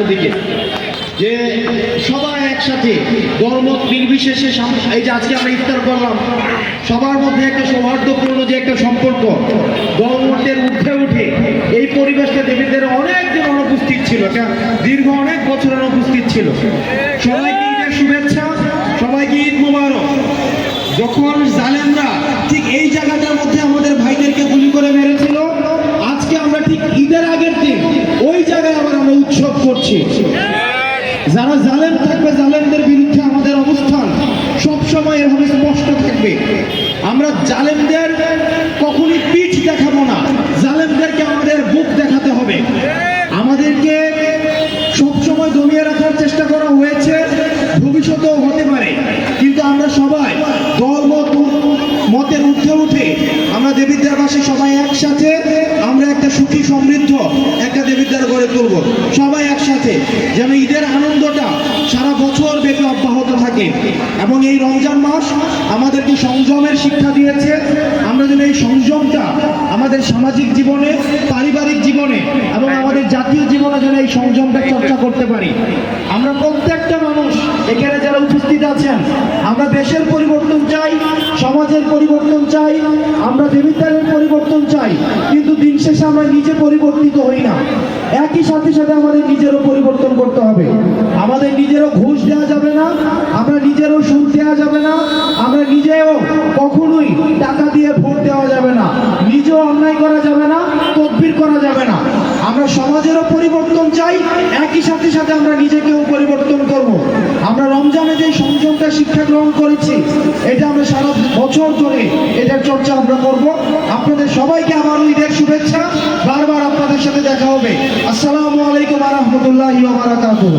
সামনের দিকে। যে সবাই একসাথে ধর্ম নির্বিশেষে এই যে আজকে আমরা ইফতার করলাম, সবার মধ্যে একটা সৌহার্দ্যপূর্ণ যে একটা সম্পর্ক গণমতের উঠে উঠে এই পরিবেশটা দেবীদের অনেকজন অনুপস্থিত ছিল দীর্ঘ অনেক বছর অনুপস্থিত ছিল। সবাইকে ঈদের শুভেচ্ছা, সবাইকে ঈদ মোবারক। যখন জালেমরা ঠিক এই জায়গাটার মধ্যে আমাদের ভাইদেরকে গুলি করে মেরেছিল, আজকে আমরা ঠিক ঈদের আগের দিন ওই জায়গায় আমরা উৎসব করছি। যারা জালেম থাকবে, জালেমদের বিরুদ্ধে আমাদের অবস্থান সব সময় এভাবে স্পষ্ট থাকবে। আমরা জালেমদের কখনই পিঠ দেখাবো না, জালেমদেরকে আমাদের বুক দেখাতে হবে। আমাদেরকে সব সময় দমিয়ে রাখার চেষ্টা করা হয়েছে, ভবিষ্যতেও হতে পারে। কিন্তু আমরা সবাই দল, মত, মতের ঊর্ধ্বে উঠে আমরা দেবিদ্যারবাসী সবাই একসাথে আমরা একটা সুখী সমৃদ্ধ একটা দেবিদ্যার তুলব সবাই একসাথে, যেন ঈদের আনন্দটা সারা বছর ব্যাপী অব্যাহত থাকে। এবং এই রমজান মাস আমাদেরকে সংযমের শিক্ষা দিয়েছে। আমরা যেন এই সংযমটা আমাদের সামাজিক জীবনে, পারিবারিক জীবনে এবং আমাদের জাতীয় জীবনে যেন এই সংযমটা চর্চা করতে পারি। আমরা প্রত্যেকটা মানুষ এখানে যারা উপস্থিত আছেন, আমরা দেশের পরিবর্তন চাই, সমাজের পরিবর্তন চাই, আমরা দেবিদ্যারের পরিবর্তন চাই, কিন্তু দিন শেষে আমরা নিজে পরিবর্তিত হই না। একই সাথে সাথে আমাদের নিজেরও পরিবর্তন করতে হবে। আমাদের নিজেরও ঘুষ দেওয়া যাবে না, আমরা নিজেরও সুদ দেওয়া যাবে না, আমরা নিজেও কখনোই টাকা দিয়ে ভোট দেওয়া যাবে না, নিজেও অন্যায় করা যাবে না, তদবির করা যাবে না। আমরা সমাজেরও পরিবর্তন চাই, একই সাথে সাথে আমরা নিজেকেও পরিবর্তন করব। আমরা রমজানে যে সংযমটা শিক্ষা গ্রহণ করেছি, এটা আমরা সারা বছর ধরে এটার চর্চা আমরা করব। আপনাদের সবাইকে আমার ঈদের শুভেচ্ছা। সাথে দেখা হবে। আসসালামু আলাইকুম রহমতুল্লাহ বারাকাতুহ।